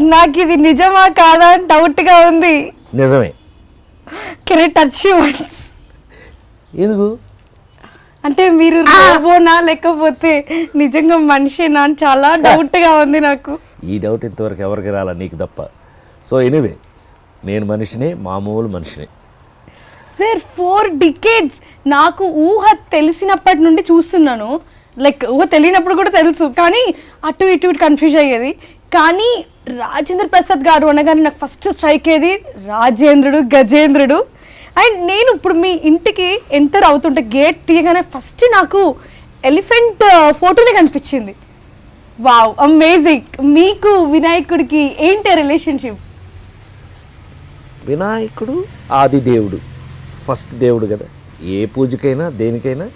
నాకు ఇది నిజమా కాదా అని డౌట్గా ఉంది. నిజమే. కెన్ టచ్ వన్స్ ఎందుకు? అంటే మీరు రోబోనా లేకపోతే నిజంగా మనిషేనా అని చాలా డౌట్గా ఉంది నాకు. ఈ డౌట్ ఇంతవరకు ఎవరికి రాలా నీకు తప్ప. సో ఎనీవే నేను మనిషిని మామూలు మనిషిని. సార్ ఫోర్ డికేడ్స్ నాకు ఊహ తెలిసినప్పటి నుండి చూస్తున్నాను. లైక్ ఊహ తెలియనప్పుడు కూడా తెలుసు. కానీ అటు ఇటు ఇటు కన్ఫ్యూజ్ అయ్యేది. కానీ రాజేంద్ర ప్రసాద్ గారు అనగానే నాకు ఫస్ట్ స్ట్రైక్ ఏది? రాజేంద్రుడు గజేంద్రుడు. అండ్ నేను ఇప్పుడు మీ ఇంటికి ఎంటర్ అవుతుంటే గేట్ తీయగానే ఫస్ట్ నాకు ఎలిఫెంట్ ఫోటోనే uh, కనిపించింది. వావ్ అమేజింగ్ మీకు వినాయకుడికి ఏంటి రిలేషన్షిప్ వినాయకుడు ఆది దేవుడు. ఫస్ట్ దేవుడు కదా. ఏ పూజకైనా దేనికైనా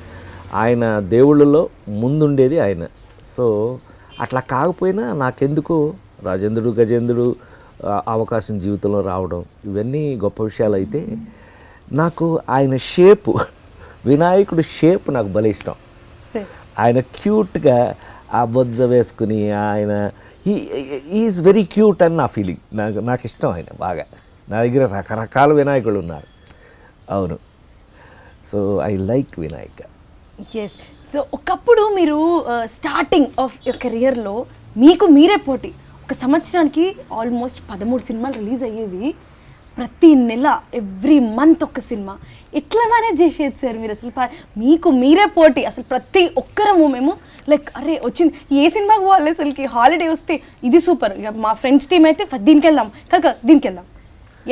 ఆయన దేవుళ్ళలో ముందుండేది ఆయన. సో అట్లా కాకపోయినా నాకెందుకో రాజేంద్రుడు గజేంద్రుడు అవకాశం జీవితంలో రావడం ఇవన్నీ గొప్ప విషయాలు అయితే నాకు ఆయన షేపు వినాయకుడు షేప్ నాకు భలే ఇష్టం. ఆయన క్యూట్గా ఆ బొజ్జ వేసుకుని ఆయన ఈజ్ వెరీ క్యూట్ అని నా ఫీలింగ్. నాకు నాకు ఇష్టం ఆయన బాగా. నా దగ్గర రకరకాల వినాయకుడు ఉన్నారు. అవును. So I like Vinayaka. Yes so ఒకప్పుడు మీరు స్టార్టింగ్ ఆఫ్ యువర్ కెరియర్లో మీకు మీరే పోటీ. ఒక సంవత్సరానికి ఆల్మోస్ట్ పదమూడు సినిమాలు రిలీజ్ అయ్యేది ప్రతి నెల ఎవ్రీ మంత్ ఒక సినిమా. ఎట్లా మేనేజ్ చేసేది సార్ మీరు అసలు? మీకు మీరే పోటీ. అసలు ప్రతి ఒక్కరము మేము లైక్ అరే వచ్చింది. ఏ సినిమాకి పోవాలి అసలుకి? హాలిడే వస్తే ఇది సూపర్ మా ఫ్రెండ్స్ టీం అయితే "ఫ- దీనికి వెళ్దాం. కాక దీనికి వెళ్దాం.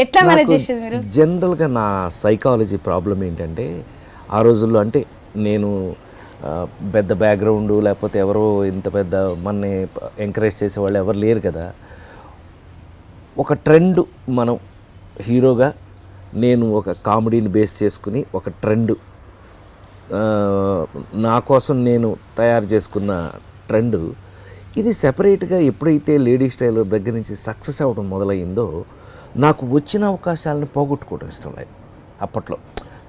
ఎట్లా మేనేజ్ చేసేది మీరు? జనరల్గా నా సైకాలజీ ప్రాబ్లం ఏంటంటే ఆ రోజుల్లో అంటే నేను పెద్ద బ్యాక్గ్రౌండ్ లేకపోతే ఎవరో ఇంత పెద్ద మనని ఎంకరేజ్ చేసేవాళ్ళు ఎవరు లేరు కదా. ఒక ట్రెండ్ మనం హీరోగా నేను ఒక కామెడీని బేస్ చేసుకుని ఒక ట్రెండ్ నా కోసం నేను తయారు చేసుకున్న ట్రెండ్ ఇది సెపరేట్గా ఎప్పుడైతే లేడీ స్టైల్ దగ్గర నుంచి సక్సెస్ అవ్వడం మొదలైందో నాకు వచ్చిన అవకాశాలను పోగొట్టుకోవడం ఇష్టం లేదు అప్పట్లో.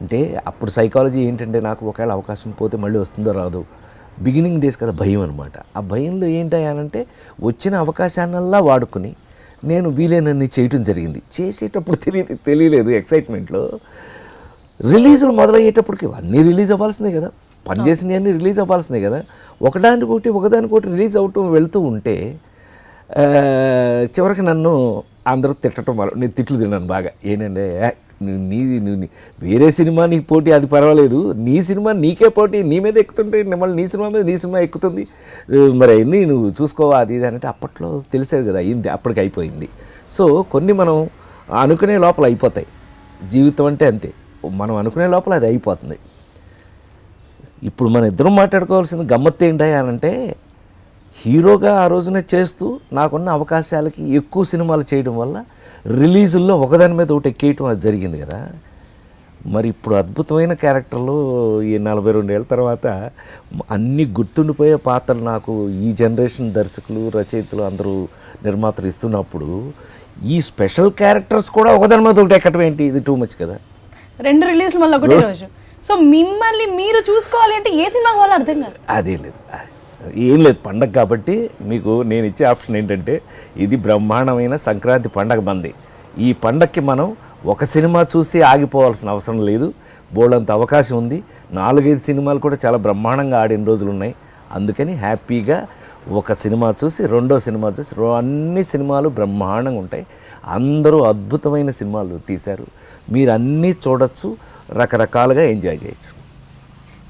అంటే అప్పుడు సైకాలజీ ఏంటంటే నాకు ఒకవేళ అవకాశం పోతే మళ్ళీ వస్తుందో రాదు. బిగినింగ్ డేస్ కదా భయం అనమాట ఆ భయంలో ఏంటయ్యానంటే వచ్చిన అవకాశాన్నల్లా వాడుకుని నేను వీలైనన్ని చేయటం జరిగింది. చేసేటప్పుడు తెలియదు తెలియలేదు ఎక్సైట్మెంట్లో రిలీజులు మొదలయ్యేటప్పటికి అన్నీ రిలీజ్ అవ్వాల్సిందే కదా. పనిచేసినవి అన్నీ రిలీజ్ అవ్వాల్సిందే కదా. ఒకదానికొకటి ఒకదానికొకటి రిలీజ్ అవటం వెళ్తూ ఉంటే చివరికి నన్ను అందరూ తిట్టడం మొదలు నేను తిట్లు తిన్నాను బాగా. ఏంటంటే "ఏ, నువ్వు నీది నువ్వు నీ- వేరే సినిమా నీకు పోటీ అది పర్వాలేదు. నీ సినిమా నీకే పోటీ నీ మీద ఎక్కుతుంటే మళ్ళీ నీ సినిమా మీద నీ సినిమా ఎక్కుతుంది. మరి అన్నీ నువ్వు చూసుకోవా అది ఇది అంటే అప్పట్లో తెలిసేది కదా అయింది అప్పటికి అయిపోయింది. సో కొన్ని మనం అనుకునే లోపల అయిపోతాయి. జీవితం అంటే అంతే. మనం అనుకునే లోపల అది అయిపోతుంది. ఇప్పుడు మన ఇద్దరం మాట్లాడుకోవాల్సిన గమ్మత్తు ఏంటి అంటే హీరోగా ఆ రోజున చేస్తూ నాకున్న అవకాశాలకి ఎక్కువ సినిమాలు చేయడం వల్ల రిలీజుల్లో ఒకదాని మీద ఒకటి ఎక్కేయటం అది జరిగింది కదా. మరి ఇప్పుడు అద్భుతమైన క్యారెక్టర్లు ఈ నలభై రెండేళ్ళ తర్వాత అన్ని గుర్తుండిపోయే పాత్రలు నాకు ఈ జనరేషన్ దర్శకులు రచయితలు అందరూ నిర్మాతలు ఇస్తున్నప్పుడు ఈ స్పెషల్ క్యారెక్టర్స్ కూడా ఒకదాని మీద ఒకటి ఎక్కడం ఏంటి? ఇది టూ మచ్ కదా. రెండు రిలీజ్లు మళ్ళీ ఒకటే రోజు. సో మిమ్మల్ని మీరు చూసుకోవాలి అంటే ఏ వాళ్ళు అర్థం కాదు. అదే లేదు. ఏం లేదు పండగ కాబట్టి మీకు నేను ఇచ్చే ఆప్షన్ ఏంటంటే ఇది బ్రహ్మాండమైన సంక్రాంతి పండగ మంది. ఈ పండగకి మనం ఒక సినిమా చూసి ఆగిపోవాల్సిన అవసరం లేదు. బోల్డంత అవకాశం ఉంది. నాలుగైదు సినిమాలు కూడా చాలా బ్రహ్మాండంగా ఆడిన రోజులు ఉన్నాయి. అందుకని హ్యాపీగా ఒక సినిమా చూసి రెండో సినిమా చూసి అన్ని సినిమాలు బ్రహ్మాండంగా ఉంటాయి. అందరూ అద్భుతమైన సినిమాలు తీశారు. మీరు అన్నీ చూడొచ్చు రకరకాలుగా ఎంజాయ్ చేయొచ్చు.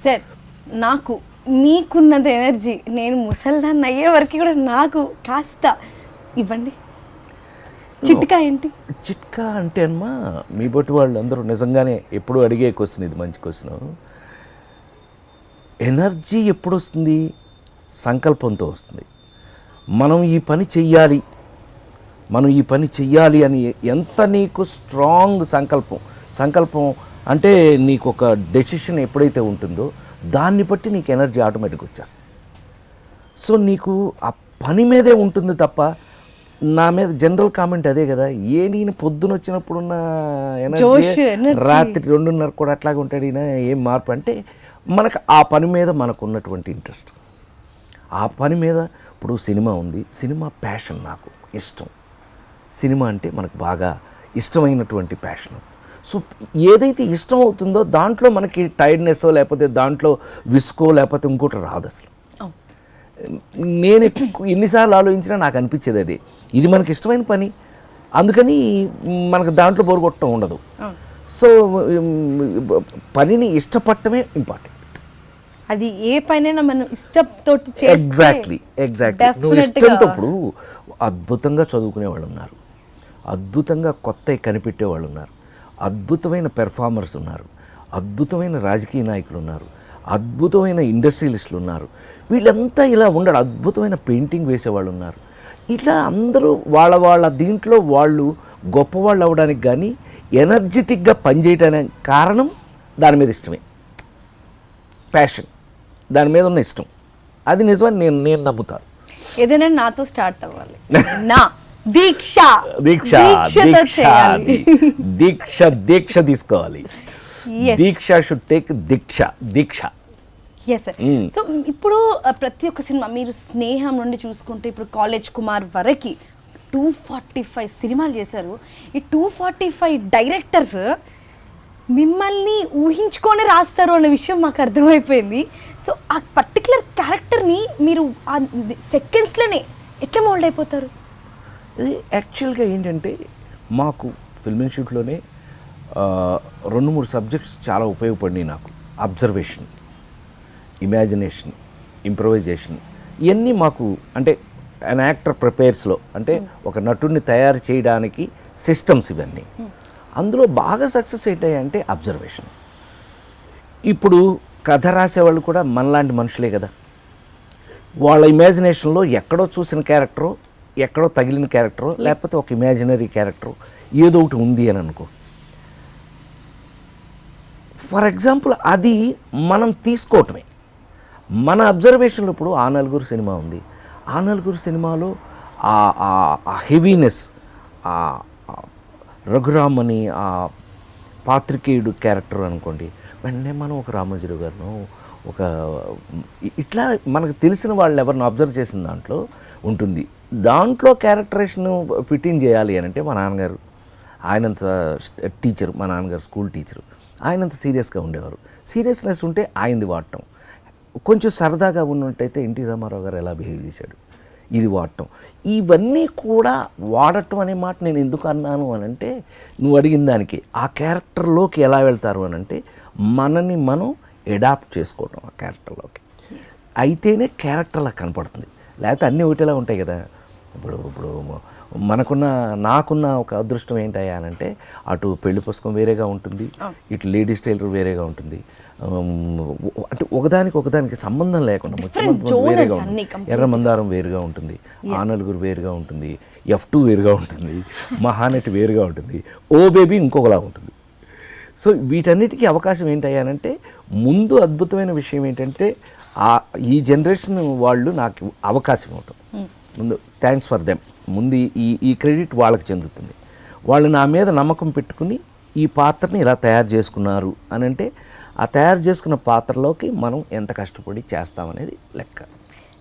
సార్ నాకు మీకున్నది ఎనర్జీ నేను ముసల్దాన్ని అయ్యే వరకు కూడా నాకు కాస్త ఇవ్వండి. చిట్కా ఏంటి? చిట్కా అంటే అమ్మా మీ బట్టి వాళ్ళు అందరూ నిజంగానే ఎప్పుడు అడిగే క్వశ్చన్ ఇది మంచి క్వశ్చన్ ఎనర్జీ ఎప్పుడు వస్తుంది సంకల్పంతో వస్తుంది. మనం ఈ పని చెయ్యాలి. మనం ఈ పని చెయ్యాలి అని ఎంత నీకు స్ట్రాంగ్ సంకల్పం? సంకల్పం అంటే నీకు ఒక డెసిషన్ ఎప్పుడైతే ఉంటుందో దాన్ని బట్టి నీకు ఎనర్జీ ఆటోమేటిక్ వచ్చేస్తుంది. సో నీకు ఆ పని మీదే ఉంటుంది తప్ప నా మీద జనరల్ కామెంట్ అదే కదా ఏ నేను పొద్దున వచ్చినప్పుడున్న ఎనర్జీ. రాత్రి రెండున్నర కూడా అట్లాగే ఉంటాడు ఈయన ఏం మార్పు? అంటే మనకు ఆ పని మీద మనకు ఉన్నటువంటి ఇంట్రెస్ట్. ఆ పని మీద ఇప్పుడు సినిమా ఉంది సినిమా ప్యాషన్ నాకు ఇష్టం. సినిమా అంటే మనకు బాగా ఇష్టమైనటువంటి ప్యాషన్. సో ఏదైతే ఇష్టం అవుతుందో దాంట్లో మనకి టైర్డ్నెస్ లేకపోతే దాంట్లో విసుకో లేకపోతే ఇంకోటి రాదు అసలు. నేను ఎన్నిసార్లు ఆలోచించినా నాకు అనిపించేది అది. ఇది మనకి ఇష్టమైన పని. అందుకని మనకు దాంట్లో బోరు కొట్టడం ఉండదు. సో పనిని ఇష్టపడటమే ఇంపార్టెంట్. అది ఏ పనైనా మనం ఇష్టంతో ఎగ్జాక్ట్లీ ఎగ్జాక్ట్లీ. నువ్వు ఇష్టంతో ఇప్పుడు అద్భుతంగా చదువుకునే వాళ్ళు ఉన్నారు అద్భుతంగా కొత్త కనిపెట్టే వాళ్ళు ఉన్నారు అద్భుతమైన పెర్ఫార్మర్స్ ఉన్నారు. అద్భుతమైన రాజకీయ నాయకులు ఉన్నారు. అద్భుతమైన ఇండస్ట్రియలిస్టులు ఉన్నారు. వీళ్ళంతా ఇలా ఉండడు అద్భుతమైన పెయింటింగ్ వేసేవాళ్ళు ఉన్నారు. ఇట్లా అందరూ వాళ్ళ వాళ్ళ దీంట్లో వాళ్ళు గొప్పవాళ్ళు అవ్వడానికి కానీ ఎనర్జెటిక్గా పనిచేయడానికి కారణం దాని మీద ఇష్టమే. ప్యాషన్ దాని మీద ఉన్న ఇష్టం. అది నిజమని నేను నేను నమ్ముతాను ఏదైనా నాతో స్టార్ట్ అవ్వాలి. నా. దీక్ష. దీక్ష దీక్ష దీక్ష దీక్ష తీసుకోవాలి. దీక్ష షుడ్ టేక్ దీక్ష దీక్ష. ఎస్ సార్ సో ఇప్పుడు ప్రతి ఒక్క సినిమా మీరు స్నేహం నుండి చూసుకుంటే ఇప్పుడు కాలేజ్ కుమార్ వరకు టూ ఫార్టీ ఫైవ్ సినిమాలు చేశారు. ఈ టూ ఫార్టీ ఫైవ్ డైరెక్టర్స్ మిమ్మల్ని ఊహించుకొని రాస్తారు అనే విషయం మాకు అర్థమైపోయింది. సో ఆ పర్టికులర్ క్యారెక్టర్ని మీరు ఆ సెకండ్స్లోనే ఎట్లా మోల్డ్ అయిపోతారు? ఇది యాక్చువల్గా ఏంటంటే మాకు ఫిల్మ్ ఇన్స్టిట్యూట్లోనే రెండు మూడు సబ్జెక్ట్స్ చాలా ఉపయోగపడినాయి నాకు. అబ్జర్వేషన్ ఇమాజినేషన్ ఇంప్రవైజేషన్ ఇవన్నీ మాకు అంటే అన్ యాక్టర్ ప్రిపేర్స్లో అంటే ఒక నటుడిని తయారు చేయడానికి సిస్టమ్స్ ఇవన్నీ. అందులో బాగా సక్సెస్ ఏంటంటే అబ్జర్వేషన్ ఇప్పుడు కథ రాసేవాళ్ళు కూడా మనలాంటి మనుషులే కదా. వాళ్ళ ఇమాజినేషన్లో ఎక్కడో చూసిన క్యారెక్టరో ఎక్కడో తగిలిన క్యారెక్టరో లేకపోతే ఒక ఇమాజినరీ క్యారెక్టరో ఏదో ఒకటి ఉంది అని అనుకో. ఫర్ ఎగ్జాంపుల్ అది మనం తీసుకోవటమే. మన అబ్జర్వేషన్లో ఇప్పుడు ఆ నలుగురు సినిమా ఉంది. ఆ నలుగురు సినిమాలో ఆ హెవీనెస్ ఆ రఘురామ్ అని ఆ పాత్రికేయుడు క్యారెక్టర్ అనుకోండి వెంటనే మనం ఒక రామోజీరావు గారిను ఒక ఇట్లా మనకు తెలిసిన వాళ్ళు ఎవరిని అబ్జర్వ్ చేసిన దాంట్లో ఉంటుంది. దాంట్లో క్యారెక్టరేషన్ ఫిట్టింగ్ చేయాలి అని అంటే మా నాన్నగారు. ఆయనంత టీచర్ మా నాన్నగారు స్కూల్ టీచరు. ఆయనంత సీరియస్గా ఉండేవారు. సీరియస్నెస్ ఉంటే ఆయనది వాడటం. కొంచెం సరదాగా ఉన్నట్టయితే ఎన్టీ రామారావు గారు ఎలా బిహేవ్ చేశాడు? ఇది వాడటం. ఇవన్నీ కూడా వాడటం అనే మాట నేను ఎందుకు అన్నాను అని అంటే నువ్వు అడిగిన దానికి ఆ క్యారెక్టర్లోకి ఎలా వెళ్తారు అని అంటే మనని మనం ఎడాప్ట్ చేసుకోవటం ఆ క్యారెక్టర్లోకి. అయితేనే క్యారెక్టర్లా కనపడుతుంది. లేకపోతే అన్నీ ఒకటిలా ఉంటాయి కదా. ఇప్పుడు ఇప్పుడు మనకున్న నాకున్న ఒక అదృష్టం ఏంటయ్యా అంటే అటు పెళ్ళి పుస్తకం వేరేగా ఉంటుంది ఇటు లేడీస్ టైలర్ వేరేగా ఉంటుంది. అంటే ఒకదానికి ఒకదానికి సంబంధం లేకుండా genres వేరేగా ఉంటుంది. ఎర్ర మందారం వేరుగా ఉంటుంది ఆ నలుగురు వేరుగా ఉంటుంది ఎఫ్ టూ వేరుగా ఉంటుంది మహానటి వేరుగా ఉంటుంది ఓ బేబీ ఇంకొకలా ఉంటుంది. సో వీటన్నిటికీ అవకాశం ఏంటయ్యానంటే ముందు అద్భుతమైన విషయం ఏంటంటే ఈ జనరేషన్ వాళ్ళు నాకు అవకాశం ఇవ్వటం. ముందు థ్యాంక్స్ ఫర్ దెమ్ ముందు ఈ ఈ క్రెడిట్ వాళ్ళకి చెందుతుంది. వాళ్ళు నా మీద నమ్మకం పెట్టుకుని ఈ పాత్రని ఇలా తయారు చేసుకున్నారు అని అంటే ఆ తయారు చేసుకున్న పాత్రలోకి మనం ఎంత కష్టపడి చేస్తామనేది లెక్క.